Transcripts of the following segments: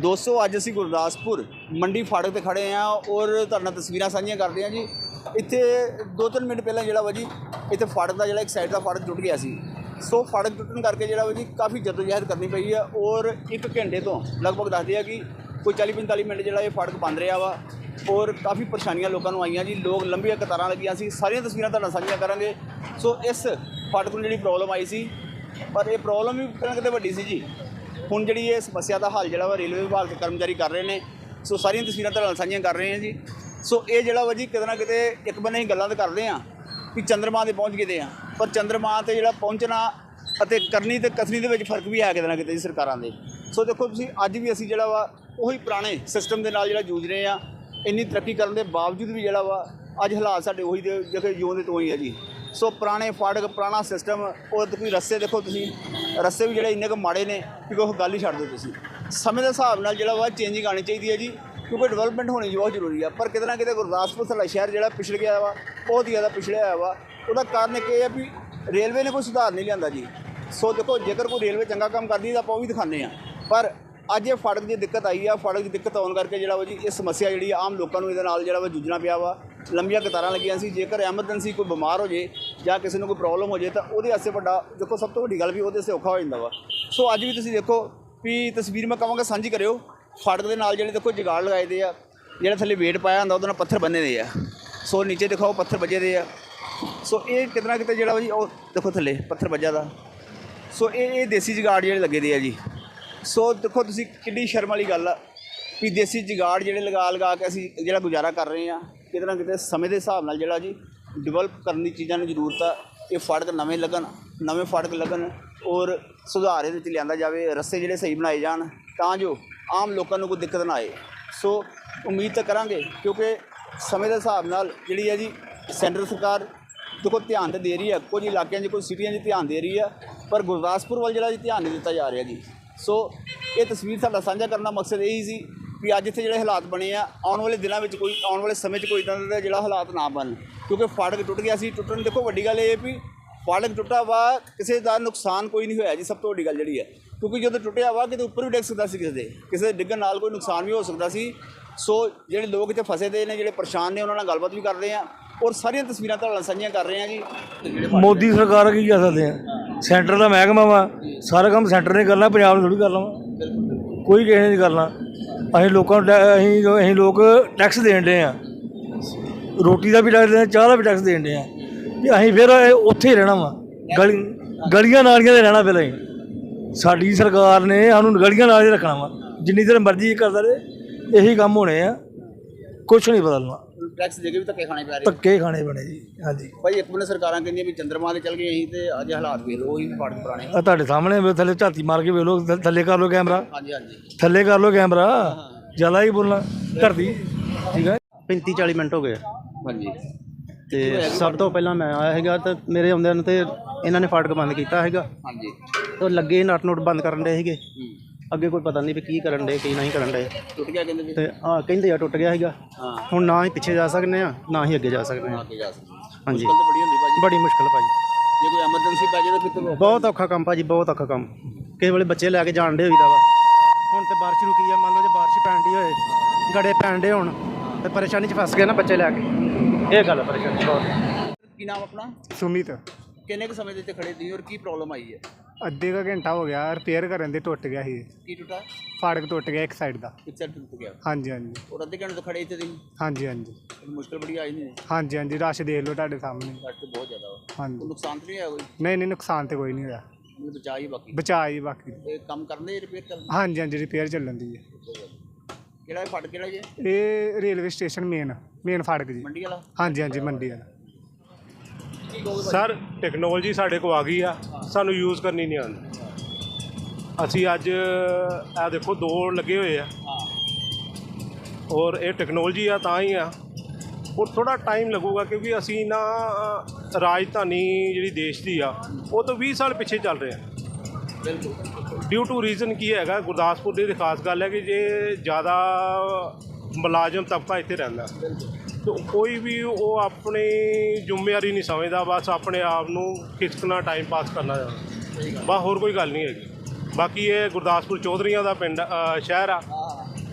ਦੋਸਤੋ, ਅੱਜ ਅਸੀਂ ਗੁਰਦਾਸਪੁਰ ਮੰਡੀ ਫਾਟਕ ਤੇ ਖੜੇ ਆ ਔਰ ਤੁਹਾਡੇ ਨਾਲ ਤਸਵੀਰਾਂ ਸਾਂਝੀਆਂ ਕਰਦੇ ਆ ਜੀ। ਇੱਥੇ 2-3 ਮਿੰਟ ਪਹਿਲਾਂ ਜਿਹੜਾ ਵਾ ਜੀ, ਇੱਥੇ ਫਾੜਕ ਦਾ ਜਿਹੜਾ ਇੱਕ ਸਾਈਡ ਦਾ ਫਾੜਕ ਟੁੱਟ ਗਿਆ ਸੀ। ਸੋ ਫਾੜਕ ਟੁੱਟਣ ਕਰਕੇ ਜਿਹੜਾ ਵਾ ਜੀ, ਕਾਫੀ ਜਦੋਜਹਿਦ ਕਰਨੀ ਪਈ ਆ ਔਰ ਇੱਕ ਘੰਟੇ ਤੋਂ ਲਗਭਗ ਦੱਸਦੇ ਆ ਕਿ ਕੋਈ 40-45 ਮਿੰਟ ਜਿਹੜਾ ਇਹ ਫਾੜਕ ਬੰਦ ਰਿਹਾ ਵਾ ਔਰ ਕਾਫੀ ਪਰੇਸ਼ਾਨੀਆਂ ਲੋਕਾਂ ਨੂੰ ਆਈਆਂ ਜੀ। ਲੋਕ ਲੰਬੀਆਂ ਕਤਾਰਾਂ ਲੱਗੀਆਂ ਸੀ। ਸਾਰੀਆਂ ਤਸਵੀਰਾਂ ਤੁਹਾਡੇ ਨਾਲ ਸਾਂਝੀਆਂ ਕਰਾਂਗੇ। ਸੋ ਇਸ ਫਾੜਕ ਨੂੰ ਜਿਹੜੀ ਪ੍ਰੋਬਲਮ ਆਈ ਸੀ, ਪਰ ਇਹ ਪ੍ਰੋਬਲਮ ਵੀ ਕਿਤੇ ਕਿਤੇ ਵੱਡੀ ਸੀ ਜੀ। ਹੁਣ ਜਿਹੜੀ ਇਹ ਸਮੱਸਿਆ ਦਾ ਹੱਲ ਜਿਹੜਾ ਵਾ ਰੇਲਵੇ ਵਿਭਾਗ ਦੇ ਕਰਮਚਾਰੀ ਕਰ ਰਹੇ ਨੇ, ਸੋ ਸਾਰੀਆਂ ਤਸਵੀਰਾਂ ਤੁਹਾਡੇ ਨਾਲ ਸਾਂਝੀਆਂ ਕਰ ਰਹੇ ਹਾਂ ਜੀ। ਸੋ ਇਹ ਜਿਹੜਾ ਵਾ ਜੀ ਕਿਤੇ ਨਾ ਕਿਤੇ ਇੱਕ ਬੰਨੇ ਹੀ ਗੱਲਾਂ ਤਾਂ ਕਰਦੇ ਆ ਕਿ ਚੰਦਰਮਾ ਤੇ ਪਹੁੰਚ ਗਏ ਦੇ ਆ ਪਰ ਚੰਦਰਮਾ ਤੇ ਜਿਹੜਾ ਪਹੁੰਚਣਾ ਅਤੇ ਕਰਨੀ ਤੇ ਕਥਨੀ ਦੇ ਵਿੱਚ ਫ਼ਰਕ ਵੀ ਹੈ ਕਿਤੇ ਨਾ ਕਿਤੇ ਜੀ ਸਰਕਾਰਾਂ ਦੇ। ਸੋ ਦੇਖੋ ਤੁਸੀਂ ਅੱਜ ਵੀ ਅਸੀਂ ਜਿਹੜਾ ਵਾ ਉਹੀ ਪੁਰਾਣੇ ਸਿਸਟਮ ਦੇ ਨਾਲ ਜਿਹੜਾ ਜੂਝ ਰਹੇ ਆ ਇੰਨੀ ਤਰੱਕੀ ਕਰਨ ਦੇ ਬਾਵਜੂਦ ਵੀ ਜਿਹੜਾ ਵਾ ਅੱਜ ਹਾਲਾਤ ਸਾਡੇ ਉਹੀ ਦੇ ਜਿਹੜੇ ਜਿਉਂ ਦੇ ਤੋਂ ਹੀ ਆ ਜੀ। ਸੋ ਪੁਰਾਣੇ ਫਾੜਕ ਪੁਰਾਣਾ ਸਿਸਟਮ ਉਹ ਤੇ ਕੋਈ ਰਸਤੇ ਦੇਖੋ ਤੁਸੀਂ। ਰਸਤੇ ਵੀ ਜਿਹੜੇ ਇੰਨੇ ਕੁ ਮਾੜੇ ਨੇ ਕਿ ਉਹ ਗੱਲ ਹੀ ਛੱਡ ਦਿਓ ਤੁਸੀਂ। ਸਮੇਂ ਦੇ ਹਿਸਾਬ ਨਾਲ ਜਿਹੜਾ ਵਾ ਚੇਂਜਿੰਗ ਆਣੀ ਚਾਹੀਦੀ ਹੈ ਜੀ, ਕਿਉਂਕਿ ਡਿਵੈਲਪਮੈਂਟ ਹੋਣੀ ਬਹੁਤ ਜ਼ਰੂਰੀ ਆ। ਪਰ ਕਿਤੇ ਨਾ ਕਿਤੇ ਗੁਰਦਾਸਪੁਰ ਸਾਡਾ ਸ਼ਹਿਰ ਜਿਹੜਾ ਪਿਛੜ ਗਿਆ ਵਾ, ਬਹੁਤ ਹੀ ਜ਼ਿਆਦਾ ਪਿਛੜਿਆ ਹੋਇਆ ਵਾ, ਉਹਦਾ ਕਾਰਨ ਇੱਕ ਇਹ ਆ ਵੀ ਰੇਲਵੇ ਨੇ ਕੋਈ ਸੁਧਾਰ ਨਹੀਂ ਲਿਆਂਦਾ ਜੀ। ਸੋ ਦੇਖੋ, ਜੇਕਰ ਕੋਈ ਰੇਲਵੇ ਚੰਗਾ ਕੰਮ ਕਰਦੀ ਤਾਂ ਆਪਾਂ ਉਹ ਵੀ ਦਿਖਾਉਂਦੇ ਆ ਪਰ ਅੱਜ ਇਹ ਫੜਕ ਦੀ ਦਿੱਕਤ ਆਈ ਆ ਫੜਕ ਦੀ ਦਿੱਕਤ ਆਉਣ ਕਰਕੇ ਜਿਹੜਾ ਵਾ ਜੀ, ਇਹ ਸਮੱਸਿਆ ਜਿਹੜੀ ਆਮ ਲੋਕਾਂ ਨੂੰ ਇਹਦੇ ਨਾਲ ਜਿਹੜਾ ਵਾ ਜੂਝਣਾ ਪਿਆ ਵਾ। ਲੰਬੀਆਂ ਕਤਾਰਾਂ ਲੱਗੀਆਂ ਸੀ। ਜੇਕਰ ਐਮਰਜੈਂਸੀ ਕੋਈ ਬਿਮਾਰ ਹੋ ਜੇ ਜਾਂ ਕਿਸੇ ਨੂੰ ਕੋਈ ਪ੍ਰੋਬਲਮ ਹੋ ਜੇ ਤਾਂ ਉਹਦੇ ਵਾਸਤੇ ਵੱਡਾ, ਦੇਖੋ ਸਭ ਤੋਂ ਵੱਡੀ ਗੱਲ ਵੀ ਉਹਦੇ ਵਾਸਤੇ ਔਖਾ ਹੋ ਜਾਂਦਾ ਵਾ। ਸੋ ਅੱਜ ਵੀ ਤੁਸੀਂ ਦੇਖੋ ਵੀ ਤਸਵੀਰ ਮੈਂ ਕਹਾਂਗਾ ਸਾਂਝੀ ਕਰਿਓ। ਫੜਕ ਦੇ ਨਾਲ ਜਿਹੜੇ ਦੇਖੋ ਜਗਾੜ ਲਗਾਏ ਦੇ ਆ, ਜਿਹੜਾ ਥੱਲੇ ਵੇਟ ਪਾਇਆ ਹੁੰਦਾ, ਉਹਦੇ ਨਾਲ ਪੱਥਰ ਬੰਨੇ ਦੇ ਆ। ਸੋ ਨੀਚੇ ਦੇਖੋ ਪੱਥਰ ਵੱਜੇ ਦੇ ਆ। ਸੋ ਇਹ ਕਿਤੇ ਨਾ ਕਿਤੇ ਜਿਹੜਾ ਜੀ, ਉਹ ਦੇਖੋ ਥੱਲੇ ਪੱਥਰ ਵੱਜਾ ਦਾ। ਸੋ ਇਹ ਇਹ ਦੇਸੀ ਜਗਾੜ ਜਿਹੜੇ ਲੱਗੇ ਦੇ ਆ ਜੀ। ਸੋ ਦੇਖੋ ਤੁਸੀਂ ਕਿੰਨੀ ਸ਼ਰਮ ਵਾਲੀ ਗੱਲ ਆ ਵੀ ਦੇਸੀ ਜਗਾੜ ਜਿਹੜੇ ਲਗਾ ਲਗਾ ਕੇ ਅਸੀਂ ਜਿਹੜਾ ਗੁਜ਼ਾਰਾ ਕਰ ਰਹੇ ਆ ਕਿਤੇ ਨਾ ਕਿਤੇ ਸਮੇਂ ਦੇ ਹਿਸਾਬ ਨਾਲ ਜਿਹੜਾ ਜੀ ਡਿਵੈਲਪ ਕਰਨ ਦੀ ਚੀਜ਼ਾਂ ਨੂੰ ਜ਼ਰੂਰਤ ਆ, ਇਹ ਫੜਕ ਨਵੇਂ ਲੱਗਣ, ਨਵੇਂ ਫੜਕ ਲੱਗਣ ਔਰ ਸੁਧਾਰ ਇਹਦੇ ਵਿੱਚ ਲਿਆਂਦਾ ਜਾਵੇ, ਰਸਤੇ ਜਿਹੜੇ ਸਹੀ ਬਣਾਏ ਜਾਣ, ਤਾਂ ਜੋ ਆਮ ਲੋਕਾਂ ਨੂੰ ਕੋਈ ਦਿੱਕਤ ਨਾ ਆਏ। ਸੋ ਉਮੀਦ ਤਾਂ ਕਰਾਂਗੇ, ਕਿਉਂਕਿ ਸਮੇਂ ਦੇ ਹਿਸਾਬ ਨਾਲ ਜਿਹੜੀ ਹੈ ਜੀ ਸੈਂਟਰ ਸਰਕਾਰ ਦੇਖੋ ਧਿਆਨ ਤਾਂ ਦੇ ਰਹੀ ਹੈ, ਕੁਝ ਇਲਾਕਿਆਂ 'ਚ, ਕੁਝ ਸਿਟੀਆਂ 'ਚ ਧਿਆਨ ਦੇ ਰਹੀ ਹੈ, ਪਰ ਗੁਰਦਾਸਪੁਰ ਵੱਲ ਜਿਹੜਾ ਜੀ ਧਿਆਨ ਨਹੀਂ ਦਿੱਤਾ ਜਾ ਰਿਹਾ ਜੀ। ਸੋ ਇਹ ਤਸਵੀਰ ਸਾਡਾ ਸਾਂਝਾ ਕਰਨ ਦਾ ਮਕਸਦ ਇਹੀ ਸੀ ਵੀ ਅੱਜ ਇੱਥੇ ਜਿਹੜੇ ਹਾਲਾਤ ਬਣੇ ਆ, ਆਉਣ ਵਾਲੇ ਦਿਨਾਂ ਵਿੱਚ ਕੋਈ, ਆਉਣ ਵਾਲੇ ਸਮੇਂ 'ਚ ਕੋਈ ਇਦਾਂ ਦਾ ਜਿਹੜਾ ਹਾਲਾਤ ਨਾ ਬਣ ਕਿਉਂਕਿ ਫਾਟਕ ਟੁੱਟ ਗਿਆ ਸੀ, ਟੁੱਟਣ ਦੇਖੋ ਵੱਡੀ ਗੱਲ ਇਹ ਵੀ ਫਾਟਕ ਟੁੱਟਾ ਵਾ, ਕਿਸੇ ਦਾ ਨੁਕਸਾਨ ਕੋਈ ਨਹੀਂ ਹੋਇਆ ਜੀ, ਸਭ ਤੋਂ ਵੱਡੀ ਗੱਲ ਜਿਹੜੀ ਹੈ। ਕਿਉਂਕਿ ਜਦੋਂ ਟੁੱਟਿਆ ਵਾ, ਕਿਤੇ ਉੱਪਰ ਵੀ ਡਿੱਗ ਸਕਦਾ ਸੀ ਕਿਸੇ ਦੇ ਕਿਸੇ ਦੇ ਡਿੱਗਣ ਨਾਲ ਕੋਈ ਨੁਕਸਾਨ ਵੀ ਹੋ ਸਕਦਾ ਸੀ। ਸੋ ਜਿਹੜੇ ਲੋਕ ਇੱਥੇ ਫਸੇ ਦੇ ਨੇ, ਜਿਹੜੇ ਪਰੇਸ਼ਾਨ ਨੇ, ਉਹਨਾਂ ਨਾਲ ਗੱਲਬਾਤ ਵੀ ਕਰ ਰਹੇ ਆ ਔਰ ਸਾਰੀਆਂ ਤਸਵੀਰਾਂ ਤੁਹਾਡੇ ਨਾਲ ਸਾਂਝੀਆਂ ਕਰ ਰਹੇ ਆ ਜੀ। ਮੋਦੀ ਸਰਕਾਰ ਕੀ ਕਰ ਸਕਦੇ ਆ? ਸੈਂਟਰ ਦਾ ਮਹਿਕਮਾ ਵਾ, ਸਾਰਾ ਕੰਮ ਸੈਂਟਰ ਨੇ ਕਰਨਾ, ਪੰਜਾਬ ਨੂੰ ਥੋੜੀ ਕਰ ਲਵਾਂ ਕੋਈ ਕਿਸੇ ਨੇ ਨਹੀਂ ਕਰਨਾ ਅਸੀਂ ਲੋਕਾਂ ਨੂੰ ਟੈ- ਅਸੀਂ ਅਸੀਂ ਲੋਕ ਟੈਕਸ ਦੇਣ ਦੇ ਆ। ਰੋਟੀ ਦਾ ਵੀ ਟੈਕਸ ਦੇਣ, ਚਾਹ ਦਾ ਵੀ ਟੈਕਸ ਦੇਣ ਦੇ ਆ। ਤੇ ਅਸੀਂ ਫਿਰ ਇਹ ਉੱਥੇ ਹੀ ਰਹਿਣਾ ਵਾ। ਗਲੀ ਗਲੀਆਂ ਨਾਲੀਆਂ ਦੇ ਰਹਿਣਾ ਪਹਿਲਾਂ ਹੀ ਸਾਡੀ ਸਰਕਾਰ ਨੇ ਸਾਨੂੰ ਗਲੀਆਂ ਨਾਲੀਆਂ 'ਚ ਰੱਖਣਾ ਵਾ। ਜਿੰਨੀ ਦੇਰ ਮਰਜ਼ੀ ਇਹ ਕਰਦਾ ਰਹੇ, ਇਹੀ ਕੰਮ ਹੋਣੇ ਆ। ਕੁਝ ਨਹੀਂ ਬਦਲਣਾ। ਟੈਕਸ ਦੇ ਕੇ ਵੀ ਧੱਕੇ ਖਾਣੇ ਪੈ ਰਹੇ ਧੱਕੇ ਖਾਣੇ ਬਣੇ ਜੀ ਹਾਂਜੀ। ਭਾਈ ਇੱਕ ਬੰਨੇ ਸਰਕਾਰਾਂ ਕਹਿੰਦੀਆਂ ਵੀ ਚੰਦਰਮਾ ਤੇ ਚੱਲ ਗਏ ਅਸੀਂ ਤੇ ਅੱਜ ਹਾਲਾਤ ਵੇਖ ਲਓ ਉਹੀ ਫਾਟਕ ਪੁਰਾਣੇ। ਆ ਤੁਹਾਡੇ ਸਾਹਮਣੇ ਵੇ ਥੱਲੇ ਝਾਤੀ ਮਾਰ ਕੇ ਵੇਖ ਥ- ਥੱਲੇ ਕਰ ਲਓ ਕੈਮਰਾ। ਹਾਂਜੀ ਹਾਂਜੀ। ਥੱਲੇ ਕਰ ਲਓ ਕੈਮਰਾ। ਜ਼ਿਆਦਾ ਹੀ ਬੋਲਣਾ ਧਰਤੀ। ਠੀਕ ਹੈ 35 40 ਮਿੰਟ ਹੋ ਗਏ। ਹਾਂਜੀ। ਤੇ ਸਭ ਤੋਂ ਪਹਿਲਾਂ ਮੈਂ ਆਇਆ ਹੈਗਾ ਤੇ ਮੇਰੇ ਆਉਂਦਿਆਂ ਨੂੰ ਤੇ ਇਹਨਾਂ ਨੇ ਫਾਟਕ ਬੰਦ ਕੀਤਾ ਹੈਗਾ ਹਾਂਜੀ। ਤੇ ਲੱਗੇ ਨਟ ਨੋਟ ਬੰਦ ਕਰਨ ਦੇ ਸੀਗੇ। ਹੂੰ। ਅੱਗੇ ਕੋਈ ਪਤਾ ਨਹੀਂ ਵੀ ਕੀ ਕਰਨ ਦੇ ਕੀ ਨਹੀਂ ਕਰਨ ਦੇ ਟੁੱਟ ਗਿਆ ਕਹਿੰਦੇ ਤੇ ਆ ਕਹਿੰਦੇ ਆ ਟੁੱਟ ਗਿਆ ਹੈਗਾ ਹਾਂ। ਹੁਣ ਨਾ ਹੀ ਪਿੱਛੇ ਜਾ ਸਕਦੇ ਆ ਨਾ ਹੀ ਅੱਗੇ ਜਾ ਸਕਦੇ ਆ ਅੱਗੇ ਜਾ ਸਕਦੇ ਹਾਂਜੀ। ਮੁਸ਼ਕਲ ਤਾਂ ਬੜੀ ਹੁੰਦੀ ਭਾਜੀ। ਬੜੀ ਮੁਸ਼ਕਲ ਭਾਜੀ। ਜੇ ਕੋਈ ਐਮਰਜੈਂਸੀ ਪੈ ਜਾਏ ਤਾਂ ਫਿਰ ਤਾਂ ਬਹੁਤ ਔਖਾ ਕੰਮ ਭਾਜੀ ਬਹੁਤ ਔਖਾ ਕੰਮ। ਕਿਸੇ ਵੇਲੇ ਬੱਚੇ ਲੈ ਕੇ ਜਾਣ ਦੇ ਹੋਈਦਾ ਵਾ। ਹੁਣ ਤੇ ਬਾਰਿਸ਼ ਰੁਕੀ ਆ ਮੰਨ ਲਓ ਜੇ ਬਾਰਿਸ਼ ਪੈਣ ਦੀ ਹੋਏ ਗੜੇ ਪੈਣ ਦੇ ਹੁਣ ਤੇ ਪਰੇਸ਼ਾਨੀ 'ਚ ਫਸ ਗਏ ਨਾ ਬੱਚੇ ਲੈ ਕੇ। ਇਹ ਗੱਲ ਆ ਪਰੇਸ਼ਾਨੀ ਬਹੁਤ। ਕੀ ਨਾਮ ਆਪਣਾ? ਸੁਮਿਤ। ਕਿੰਨੇ ਕੁ ਸਮੇਂ ਦੇ ਇੱਥੇ ਖੜੇ ਸੀ ਔਰ ਕੀ ਪ੍ਰੋਬਲਮ ਆਈ ਹੈ? ਅੱਧੇ ਕੁ ਘੰਟਾ ਹੋ ਗਿਆ ਰਿਪੇਅਰ ਕਰਨ ਦੇ ਟੁੱਟ ਗਿਆ ਸੀ। ਕੀ ਟੁੱਟਾ? ਫਾੜਕ ਟੁੱਟ ਗਿਆ ਇੱਕ ਸਾਈਡ ਦਾ। ਸਾਈਡ ਟੁੱਟ ਗਿਆ। ਹਾਂਜੀ ਹਾਂਜੀ। ਔਰ ਅੱਧੇ ਘੰਟੇ ਤੋਂ ਖੜੇ ਇੱਥੇ ਦੀ ਹਾਂਜੀ ਹਾਂਜੀ। ਮੁਸ਼ਕਲ ਬੜੀ ਆਈ ਨਹੀਂ ਹਾਂਜੀ ਹਾਂਜੀ ਰਸ਼ ਦੇਖ ਲਓ ਤੁਹਾਡੇ ਸਾਹਮਣੇ। ਘੱਟ ਤੇ ਬਹੁਤ ਜ਼ਿਆਦਾ ਵਾ। ਕੋਈ ਹਾਂਜੀ ਨੁਕਸਾਨ ਤਾਂ ਨਹੀਂ ਹੋਇਆ ਕੋਈ? ਨਹੀਂ ਨਹੀਂ ਨੁਕਸਾਨ ਤੇ ਕੋਈ ਨਹੀਂ ਹੋਇਆ। ਮੈਨੂੰ ਬਚਾ ਹੀ ਬਾਕੀ। ਬਚਾ ਬਾਕੀ। ਇਹ ਕੰਮ ਕਰਦੇ ਰਿਪੇਅਰ ਕਰਦੇ? ਹਾਂਜੀ ਹਾਂਜੀ ਰਿਪੇਅਰ ਚੱਲਣ ਦੀ ਹੈ। ਕਿਹੜਾ ਇਹ ਕਿਹੜਾ ਜੀ? ਇਹ ਰੇਲਵੇ ਸਟੇਸ਼ਨ ਮੇਨ ਮੇਨ ਫਾੜਕ ਜੀ। ਮੰਡੀ ਵਾਲਾ? ਹਾਂਜੀ ਹਾਂਜੀ ਮੰਡੀ ਵਾਲਾ। ਸਰ ਟੈਕਨੋਲੋਜੀ ਸਾਡੇ ਕੋਲ ਆ ਗਈ ਆ। ਸਾਨੂੰ ਯੂਜ਼ ਕਰਨੀ ਨਹੀਂ ਆਉਂਦੀ। ਅਸੀਂ ਅੱਜ ਇਹ ਦੇਖੋ ਦੋ ਲੱਗੇ ਹੋਏ ਆ। ਹਾਂ ਔਰ ਇਹ ਟੈਕਨੋਲੋਜੀ ਆ ਤਾਂ ਹੀ ਆ। ਔਰ ਥੋੜਾ ਟਾਈਮ ਲੱਗੂਗਾ ਕਿਉਂਕਿ ਅਸੀਂ ਨਾ ਅ, ਰਾਜਧਾਨੀ ਜਿਹੜੀ ਦੇਸ਼ ਦੀ ਆ ਉਹ ਤੋਂ 20 ਸਾਲ ਪਿੱਛੇ ਚੱਲ ਰਹੇ। ਆ ਬਿਲਕੁਲ। ਡਿਊ ਟੂ ਰੀਜ਼ਨ ਕੀ ਹੈਗਾ ਗੁਰਦਾਸਪੁਰ ਦੀ ਖਾਸ ਗੱਲ ਹੈ ਕਿ ਜੇ ਜ਼ਿਆਦਾ ਮੁਲਾਜ਼ਮ ਤਬਕਾ ਇੱਥੇ ਰਹਿੰਦਾ। ਤੇ ਕੋਈ ਵੀ ਉਹ ਆਪਣੀ ਜ਼ਿੰਮੇਵਾਰੀ ਨਹੀਂ ਸਮਝਦਾ ਬਸ ਆਪਣੇ ਆਪ ਨੂੰ ਖਿਸਕਣਾ ਟਾਈਮ ਪਾਸ ਕਰਨਾ ਚਾਹੁੰਦਾ। ਬਸ ਹੋਰ ਕੋਈ ਗੱਲ ਨਹੀਂ ਹੈਗੀ। ਬਾਕੀ ਇਹ ਗੁਰਦਾਸਪੁਰ ਚੌਧਰੀਆਂ ਦਾ ਪਿੰਡ ਸ਼ਹਿਰ ਆ।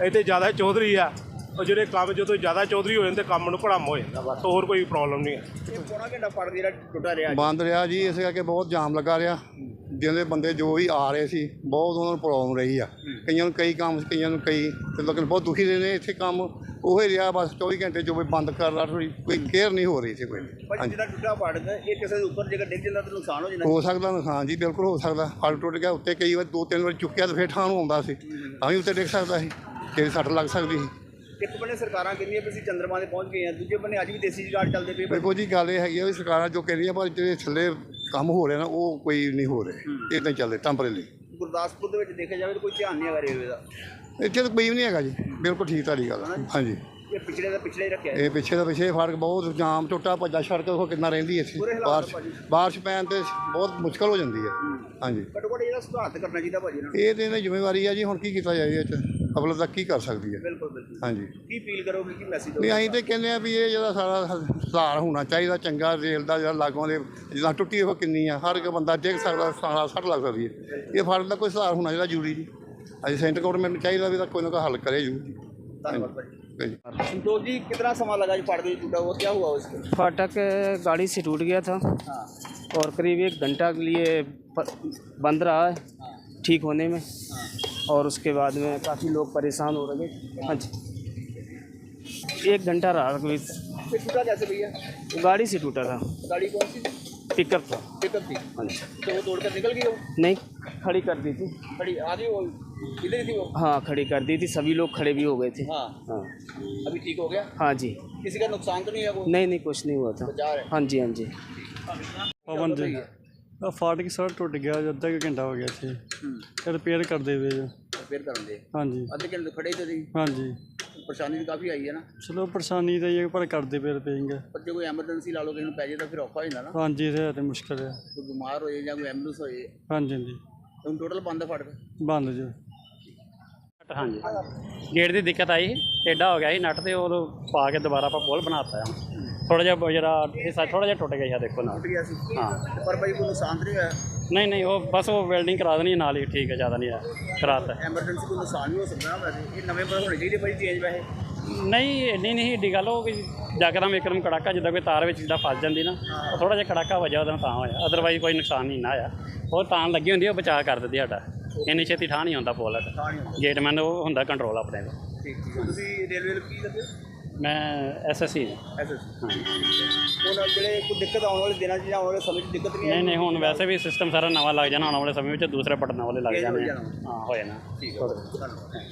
ਇੱਥੇ ਜ਼ਿਆਦਾ ਚੌਧਰੀ ਆ। ਉਹ ਜਿਹੜੇ ਕੰਮ ਜਦੋਂ ਜ਼ਿਆਦਾ ਚੌਧਰੀ ਹੋ ਜਾਂਦੇ ਕੰਮ ਨੂੰ ਭੜਮ ਹੋ ਜਾਂਦਾ। ਬਸ ਹੋਰ ਕੋਈ ਪ੍ਰੋਬਲਮ ਨਹੀਂ ਹੈ। ਇਹ ਪੌਣਾ ਘੰਟਾ ਜਿਹੜਾ ਟੁੱਟਾ ਰਿਹਾ ਬੰਦ ਰਿਹਾ ਜੀ ਇਸ ਕਰਕੇ ਬਹੁਤ ਜਾਮ ਲੱਗਾ ਰਿਹਾ। ਜਿਹਦੇ ਬੰਦੇ ਜੋ ਵੀ ਆ ਰਹੇ ਸੀ ਬਹੁਤ ਉਹਨਾਂ ਨੂੰ ਪ੍ਰੋਬਲਮ ਰਹੀ ਆ। ਕਈਆਂ ਨੂੰ ਕਈ ਕੰਮ ਕਈਆਂ ਨੂੰ ਕਈ ਤੇ ਲੋਕਾਂ ਬਹੁਤ ਦੁਖੀ ਰਹੇ ਨੇ ਇੱਥੇ ਕੰਮ ਉਹ ਹੀ ਰਿਹਾ ਬਸ 24 ਘੰਟੇ ਜੋ ਵੀ ਬੰਦ ਕਰ ਲਾ ਥੋੜੀ ਕੋਈ ਕੇਅਰ ਨਹੀਂ ਹੋ ਰਹੀ ਸੀ ਕੋਈ। ਭਾਜੀ ਜਿਹੜਾ ਟੁੱਟਾ ਫਾਟਕ ਇਹ ਕਿਸੇ ਦੇ ਉੱਪਰ ਜੇਕਰ ਡਿੱਗ ਜਾਂਦਾ ਤਾਂ ਨੁਕਸਾਨ ਹੋ ਜਾਂਦਾ। ਹੋ ਸਕਦਾ ਨੁਕਸਾਨ ਜੀ ਬਿਲਕੁਲ ਹੋ ਸਕਦਾ। ਫਲ ਟੁੱਟ ਗਿਆ ਉੱਤੇ ਕਈ ਵਾਰ ਦੋ ਤਿੰਨ ਵਾਰ ਚੁੱਕਿਆ ਤਾਂ ਫੇਰ ਠਾਂ ਨੂੰ ਆਉਂਦਾ ਸੀ। ਤਾਂ ਵੀ ਉੱਤੇ ਡਿੱਗ ਸਕਦਾ ਸੀ ਕਿਸੇ ਸੱਟ ਲੱਗ ਸਕਦੀ ਸੀ। ਇੱਕ ਬੰਨੇ ਸਰਕਾਰਾਂ ਕਹਿੰਦੀਆਂ ਵੀ ਅਸੀਂ ਚੰਦਰਮਾ ਤੇ ਪਹੁੰਚ ਗਏ ਹਾਂ ਦੂਜੇ ਬੰਨੇ ਅੱਜ ਵੀ ਦੇਸੀ ਜੁਗਾੜ ਚੱਲਦੇ ਪਏ। ਦੇਖੋ ਜੀ ਗੱਲ ਇਹ ਹੈਗੀ ਆ ਵੀ ਸਰਕਾਰਾਂ ਜੋ ਕਹਿ ਰਹੀਆਂ ਪਰ ਜਿਹੜੇ ਥੱਲੇ ਕੰਮ ਹੋ ਰਹੇ ਨਾ ਉਹ ਕੋਈ ਨਹੀਂ ਹੋ ਰਹੇ। ਇਦਾਂ ਚੱਲਦੇ ਟੈਂਪਰੇਰੀ ਗੁਰਦਾਸਪੁਰ ਦੇ ਵਿੱਚ ਦੇਖਿਆ ਜਾਵੇ ਤਾਂ ਕੋਈ ਧਿਆਨ ਨਹੀਂ ਹੈਗਾ ਰੇਲਵੇ ਦਾ। ਇੱਥੇ ਤਾਂ ਕੋਈ ਵੀ ਨਹੀਂ ਹੈਗਾ ਜੀ। ਬਿਲਕੁਲ ਠੀਕ ਤੁਹਾਡੀ ਗੱਲ। ਹਾਂਜੀ। ਇਹ ਪਿਛਲੇ ਦਾ ਪਿਛਲੇ ਹੀ ਰੱਖਿਆ ਇਹ ਪਿੱਛੇ ਦਾ ਪਿੱਛੇ ਫ਼ਰਕ ਬਹੁਤ ਜਾਮ ਟੁੱਟਾ ਭੱਜਾ ਸੜਕ ਉਹ ਕਿੰਨਾ ਰਹਿੰਦੀ ਇੱਥੇ। ਬੁਰੇ ਹਾਲਾਤ ਬਾਰਿਸ਼ ਆ ਭਾਜੀ। ਬਾਰਿਸ਼ ਪੈਣ ਤੇ ਬਹੁਤ ਮੁਸ਼ਕਲ ਹੋ ਜਾਂਦੀ ਹੈ। ਹਾਂਜੀ। ਘੱਟੋ ਘੱਟ ਇਹਦਾ ਸੁਧਾਰ ਤਾਂ ਕਰਨਾ ਚਾਹੀਦਾ ਭਾਜੀ ਇਹਨਾਂ ਨੂੰ। ਇਹ ਤੇ ਇਹਨਾਂ ਦੀ ਜ਼ਿੰਮੇਵਾਰੀ ਆ ਜੀ ਹੁਣ ਕੀ ਕੀਤਾ ਜਾਏ ਇਹ ਚ? ਅਵਲ ਤੱਕ ਕੀ ਕਰ ਸਕਦੀ ਹੈ ਬਿਲਕੁਲ ਬਿਲਕੁਲ ਹਾਂਜੀ ਕੀ ਫੀਲ ਕਰੋਗੇ ਕੀ ਮੈਸੇਜ ਨਹੀਂ ਅਸੀਂ ਤੇ ਕਹਿੰਦੇ ਆ ਵੀ ਇਹ ਜਿਹੜਾ ਸਾਰਾ ਹ- ਸੁਧਾਰ ਹੋਣਾ ਚਾਹੀਦਾ ਚੰਗਾ ਰੇਲ ਦਾ ਜਿਹੜਾ ਲਾਗੋਂ ਦੇ ਜਿੱਦਾਂ ਟੁੱਟੀ ਉਹ ਕਿੰਨੀ ਆ ਹਰ ਇੱਕ ਬੰਦਾ ਡਿੱਗ ਸਕਦਾ ਸਾਰਾ ਸੱਟ ਲੱਗ ਸਕਦੀ ਹੈ ਇਹ ਫਰਕ ਦਾ ਕੋਈ ਸੁਧਾਰ ਹੋਣਾ ਜਿਹੜਾ ਜ਼ਰੂਰੀ ਜੀ ਅਸੀਂ ਸੈਂਟਰ ਗਵਰਨਮੈਂਟ ਨੂੰ ਚਾਹੀਦਾ ਵੀ ਇਹਦਾ ਕੋਈ ਨਾ ਕੋਈ ਹੱਲ ਕਰੇ ਜ਼ਰੂਰ ਧੰਨਵਾਦ ਭਾਜੀ ਜੀ संतोष जी कितना समय लगा जी फाटक टूटा हुआ क्या हुआ उसको फाटक गाड़ी से टूट गया था हाँ और करीब एक घंटा के लिए प- बंद रहा है ठीक होने में और उसके बाद में काफ़ी लोग परेशान हो रहे थे। हाँ जी। एक घंटा रहा कभी टूटा कैसे भैया? गाड़ी से टूटा था। गाड़ी कौन सी थी? पिकअप था। पिकअप थी? हाँ जी। तो वो तोड़ कर निकल गई हो नहीं खड़ी कर दी थी। खड़ी आ रही वो इधर थी वो? हाँ खड़ी कर दी थी। सभी लोग खड़े भी हो गए थे। हाँ। हाँ। अभी ठीक हो गया? हाँ जी। किसी का नुकसान तो नहीं हुआ नहीं नहीं कुछ नहीं हुआ था। हाँ जी हाँ जी। पवन जी। ਆ ਕੇ ਸਰ ਟੁੱਟ ਗਿਆ ਜੀ, ਅੱਧਾ ਘੰਟਾ ਹੋ ਗਿਆ ਇੱਥੇ। ਹੂੰ। ਰਿਪੇਅਰ ਕਰਦੇ ਪਏ ਜੀ। ਰਿਪੇਅਰ ਕਰਨ ਦੇ? ਹਾਂਜੀ। ਅੱਧੇ ਘੰਟੇ ਤੋਂ ਖੜੇ ਤੇ ਸੀ ਹਾਂਜੀ। ਪਰੇਸ਼ਾਨੀ ਵੀ ਕਾਫੀ ਆਈ ਹੈ ਨਾ? ਚਲੋ ਪਰੇਸ਼ਾਨੀ ਤਾਂ ਇਹ ਪਰ ਕਰਦੇ ਪਏ ਰਿਪੇਅਰਿੰਗ ਪਰ ਜੇ ਕੋਈ ਐਮਰਜੈਂਸੀ ਲਾ ਲਓ ਕਿਸੇ ਨੂੰ ਪੈ ਜੇ ਤਾਂ ਫਿਰ ਔਖਾ ਹੋ ਜਾਂਦਾ ਨਾ। ਹਾਂਜੀ ਇਹ ਤਾਂ ਮੁਸ਼ਕਲ ਹੈ। ਕੋਈ ਬਿਮਾਰ ਹੋਏ ਜਾਂ ਕੋਈ ਐਮਬੂਲੈਂਸ ਹੋਏ। ਹਾਂਜੀ ਹਾਂਜੀ। ਹੁਣ ਟੋਟਲ ਬੰਦ ਆ ਫਾਟਕ? ਬੰਦ ਜੀ। ਹਾਂਜੀ। ਗੇਟ ਦੀ ਦਿੱਕਤ ਆਈ ਟੇਡਾ ਹੋ ਗਿਆ ਸੀ ਨੱਟ ਤੇ ਉਹ ਪਾ ਕੇ ਦੁਬਾਰਾ ਆਪਾਂ ਪੋਲ ਬਣਾਤਾ ਆ। ਥੋੜਾ ਜਿਹਾ ਜਿਹੜਾ ਹਿੱਸਾ ਥੋੜਾ ਜਿਹਾ ਟੁੱਟ ਗਿਆ ਸੀ ਦੇਖੋ ਨਾਲ। ਪਰ ਭਾਈ ਕੋਈ ਨੁਕਸਾਨ ਨਹੀਂ ਹੋਇਆ? ਨਹੀਂ ਨਹੀਂ ਉਹ ਬਸ ਉਹ ਵੈਲਡਿੰਗ ਕਰਾ ਦੇਣੀ ਨਾਲ ਹੀ ਠੀਕ ਹੈ ਜ਼ਿਆਦਾ ਨਹੀਂ ਹੈ ਕਰਾ ਐਮਰਜੈਂਸੀ ਕੋਈ ਨੁਕਸਾਨ ਵੀ ਹੋ ਸਕਦਾ ਵੈਸੇ। ਇਹ ਨਵੇਂ ਪਰ ਹੋਣੇ ਚਾਹੀਦੇ ਭਾਈ ਚੇਂਜ ਵੈਸੇ। ਨਹੀਂ ਇੰਨੀ ਨਹੀਂ ਏਡੀ ਗੱਲ ਉਹ ਵੀ ਜਕਦਮ ਇੱਕਦਮ ਕੜਾਕਾ ਜਿੱਦਾਂ ਕੋਈ ਤਾਰ ਵਿੱਚ ਜਿੱਦਾਂ ਫਸ ਜਾਂਦੀ ਨਾ ਉਹ ਥੋੜਾ ਜਿਹਾ ਕੜਾਕਾ ਵੱਜਿਆ ਉਹਦਾ ਤਾਂ ਹੋਇਆ। ਅਦਰਵਾਈਜ਼ ਕੋਈ ਨੁਕਸਾਨ ਨਹੀਂ ਨਾ ਆਇਆ ਉਹ ਤਾਂ ਲੱਗੀ ਹੁੰਦੀ ਉਹ ਬਚਾਅ ਕਰ ਦਿੰਦੀ ਸਾਡਾ। ਇੰਨੀ ਛੇਤੀ ਠਾਹ ਨਹੀਂ ਹੁੰਦਾ ਪੋਲਟ ਗੇਟਮੈਨ ਉਹ ਹੁੰਦਾ ਕੰਟਰੋਲ ਆਪਣੇ ਦਾ ਠੀਕ ਤੁਸੀਂ ਰੇਲਵੇ ਨੂੰ ਕੀ ਦੱਸੋ ਮੈਂ ਐਸਐਸਸੀ ਐਸਐਸ ਹੁਣ ਜਿਹੜੇ ਕੋਈ ਦਿੱਕਤ ਆਉਣ ਵਾਲੇ ਦਿਨਾਂ 'ਚ ਜਾਂ ਆਉਣ ਵਾਲੇ ਸਮੇਂ 'ਚ ਦਿੱਕਤ ਨਹੀਂ ਨਹੀਂ ਨਹੀਂ ਹੁਣ ਵੈਸੇ ਵੀ ਸਿਸਟਮ ਸਾਰਾ ਨਵਾਂ ਲੱਗ ਜਾਣਾ ਆਉਣ ਵਾਲੇ ਸਮੇਂ ਵਿੱਚ ਦੂਸਰੇ ਬਟਨਾਂ ਵਾਲੇ ਲੱਗ ਆ। ਜਾਣਾ। ਹਾਂ ਹੋ ਜਾਣਾ। ਠੀਕ ਹੈ। ਧੰਨਵਾਦ।